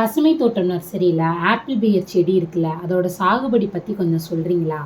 பசுமை தோட்டம் நர்சரியில் ஆப்பிள் பேயர் செடி இருக்குல்ல அதோட சாகுபடி பற்றி கொஞ்சம் சொல்கிறீங்களா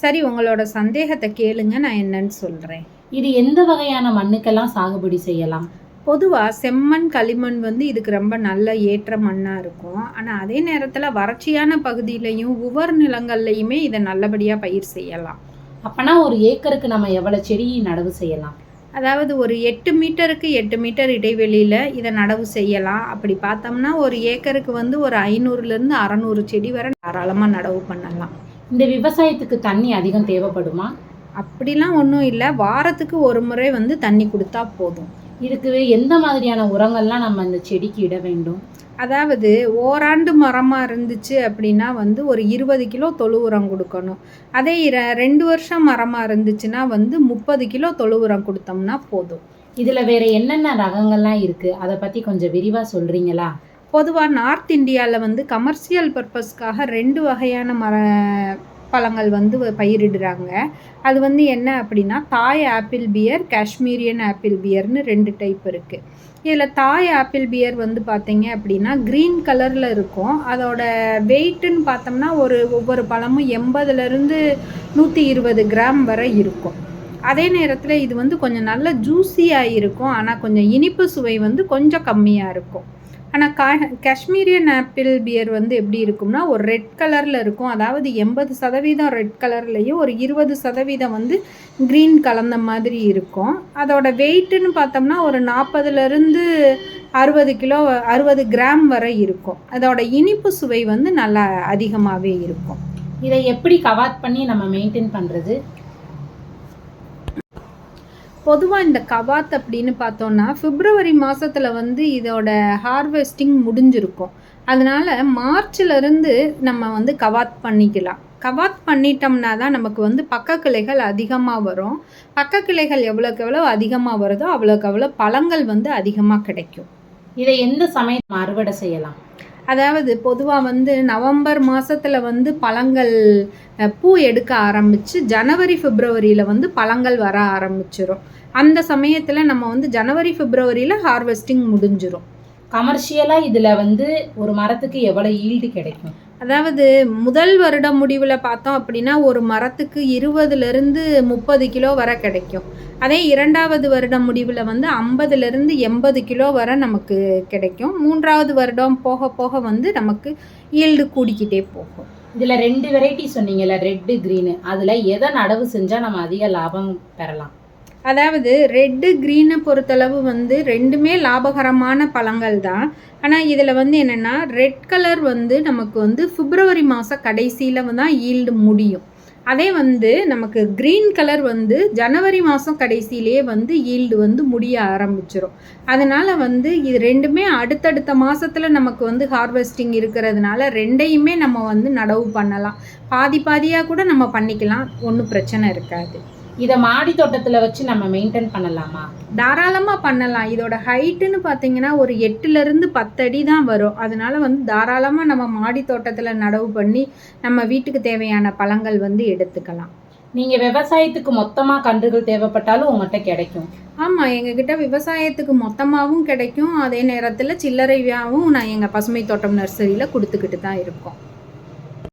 சரி உங்களோட சந்தேகத்தை கேளுங்க நான் என்னன்னு சொல்கிறேன் இது எந்த வகையான மண்ணுக்கெல்லாம் சாகுபடி செய்யலாம்? பொதுவாக செம்மண் களிமண் வந்து இதுக்கு ரொம்ப நல்ல ஏற்ற மண்ணாக இருக்கும். ஆனால் அதே நேரத்தில் வறட்சியான பகுதியிலையும் உவர் நிலங்கள்லையுமே இதை நல்லபடியாக பயிர் செய்யலாம். அப்போனா ஒரு ஏக்கருக்கு நம்ம எவ்வளோ செடி நடவு செய்யலாம்? அதாவது ஒரு எட்டு மீட்டருக்கு எட்டு மீட்டர் இடைவெளியில் இதை நடவு செய்யலாம். அப்படி பார்த்தோம்னா ஒரு ஏக்கருக்கு வந்து ஒரு ஐநூறுலேருந்து அறநூறு செடி வரை தாராளமாக நடவு பண்ணலாம். இந்த விவசாயத்துக்கு தண்ணி அதிகம் தேவைப்படுமா? அப்படிலாம் ஒன்றும் இல்லை. வாரத்துக்கு ஒரு முறை வந்து தண்ணி கொடுத்தா போதும். இதுக்கு எந்த மாதிரியான உரங்கள்லாம் நம்ம இந்த செடிக்கு இட வேண்டும்? அதாவது ஓராண்டு மரமாக இருந்துச்சு அப்படின்னா வந்து ஒரு இருபது கிலோ தொழு உரம் கொடுக்கணும். அதே ரெண்டு வருஷம் மரமாக இருந்துச்சுன்னா வந்து முப்பது கிலோ தொழு உரம் கொடுத்தோம்னா போதும். இதில் வேற என்னென்ன ரகங்கள்லாம் இருக்குது அதை பற்றி கொஞ்சம் விரிவாக சொல்கிறீங்களா பொதுவாக நார்த் இந்தியாவில் வந்து கமர்ஷியல் பர்பஸ்க்காக ரெண்டு வகையான மர பழங்கள் வந்து வ- பயிரிடுறாங்க. அது வந்து என்ன அப்படின்னா தாய் ஆப்பிள் பியர் காஷ்மீரியன் ஆப்பிள் பியர்னு ரெண்டு டைப் இருக்குது இதில் தாய் ஆப்பிள் பியர் வந்து பார்த்தீங்க அப்படின்னா க்ரீன் கலரில் இருக்கும். அதோட வெயிட்டுன்னு பார்த்தோம்னா ஒரு ஒவ்வொரு பழமும் எண்பதுலேருந்து நூற்றி இருபது கிராம் வரை இருக்கும். அதே நேரத்தில் இது வந்து கொஞ்சம் நல்ல ஜூஸியாக இருக்கும். ஆனால் கொஞ்சம் இனிப்பு சுவை வந்து கொஞ்சம் கம்மியாக இருக்கும். ஆனால் கா காஷ்மீரியன் ஆப்பிள் பியர் வந்து எப்படி இருக்கும்னா ஒரு ரெட் கலரில் இருக்கும். அதாவது எண்பது சதவீதம் ரெட் கலர்லேயும் ஒரு இருபது சதவீதம் வந்து க்ரீன் கலந்த மாதிரி இருக்கும். அதோட வெயிட்டுன்னு பார்த்தோம்னா ஒரு நாற்பதுலேருந்து அறுபது கிலோ அறுபது கிராம் வரை இருக்கும். அதோட இனிப்பு சுவை வந்து நல்லா அதிகமாகவே இருக்கும். இதை எப்படி கவாத் பண்ணி நம்ம மெயின்டைன் பண்ணுறது பொதுவாக இந்த கவாத் அப்படின்னு பார்த்தோன்னா பிப்ரவரி மாதத்தில் வந்து இதோட ஹார்வெஸ்டிங் முடிஞ்சிருக்கும். அதனால மார்ச்ல இருந்து நம்ம வந்து கவாத் பண்ணிக்கலாம். கவாத் பண்ணிட்டோம்னா தான் நமக்கு வந்து பக்க கிளைகள் அதிகமாக வரும். பக்க கிளைகள் எவ்வளோக்கு எவ்வளோ அதிகமாக வருதோ அவ்வளோக்கு அவ்வளோ பழங்கள் வந்து அதிகமாக கிடைக்கும். இதை எந்த சமயம் அறுவடை செய்யலாம்? அதாவது பொதுவாக வந்து நவம்பர் மாதத்தில் வந்து பழங்கள் பூ எடுக்க ஆரம்பித்து ஜனவரி பிப்ரவரியில் வந்து பழங்கள் வர ஆரம்பிச்சிடும் அந்த சமயத்தில் நம்ம வந்து ஜனவரி பிப்ரவரியில் ஹார்வெஸ்டிங் முடிஞ்சிடும் கமர்ஷியலாக இதில் வந்து ஒரு மரத்துக்கு எவ்வளோ ஈல்டு கிடைக்கும்? அதாவது முதல் வருடம் முடிவில் பார்த்தோம் அப்படின்னா ஒரு மரத்துக்கு இருபதுலேருந்து முப்பது கிலோ வரை கிடைக்கும். அதே இரண்டாவது வருடம் முடிவில் வந்து ஐம்பதுலேருந்து எண்பது கிலோ வரை நமக்கு கிடைக்கும். மூன்றாவது வருடம் போக போக வந்து நமக்கு ஈல்டு கூடிக்கிட்டே போகும். இதில் ரெண்டு வெரைட்டி சொன்னீங்கல்ல ரெட்டு க்ரீனு அதில் எதை நடவு செஞ்சால் நம்ம அதிக லாபம் பெறலாம்? அதாவது ரெட்டு க்ரீனை பொறுத்தளவு வந்து ரெண்டுமே லாபகரமான பழங்கள் தான். ஆனால் இதில் வந்து என்னென்னா ரெட் கலர் வந்து நமக்கு வந்து பிப்ரவரி மாதம் கடைசியில் தான் ஈல்டு முடியும். அதே வந்து நமக்கு க்ரீன் கலர் வந்து ஜனவரி மாதம் கடைசியிலேயே வந்து ஈல்டு வந்து முடிய ஆரம்பிச்சிடும் அதனால் வந்து இது ரெண்டுமே அடுத்தடுத்த மாதத்தில் நமக்கு வந்து ஹார்வெஸ்டிங் இருக்கிறதுனால ரெண்டையுமே நம்ம வந்து நடவு பண்ணலாம். பாதி பாதியாக கூட நம்ம பண்ணிக்கலாம். ஒன்றும் பிரச்சனை இருக்காது. இதை மாடி தோட்டத்தில் வச்சு நம்ம மெயின்டைன் பண்ணலாமா? தாராளமாக பண்ணலாம். இதோட ஹைட்டுன்னு பார்த்தீங்கன்னா ஒரு எட்டுலேருந்து பத்தடி தான் வரும். அதனால வந்து தாராளமாக நம்ம மாடி தோட்டத்தில் நடவு பண்ணி நம்ம வீட்டுக்கு தேவையான பழங்கள் வந்து எடுத்துக்கலாம். நீங்கள் விவசாயத்துக்கு மொத்தமாக கன்றுகள் தேவைப்பட்டாலும் உங்கள்கிட்ட கிடைக்கும். ஆமாம் எங்ககிட்ட விவசாயத்துக்கு மொத்தமாகவும் கிடைக்கும். அதே நேரத்தில் சில்லறையாகவும் நான் எங்கள் பசுமை தோட்டம் நர்சரியில் கொடுத்துக்கிட்டு தான் இருக்கோம்.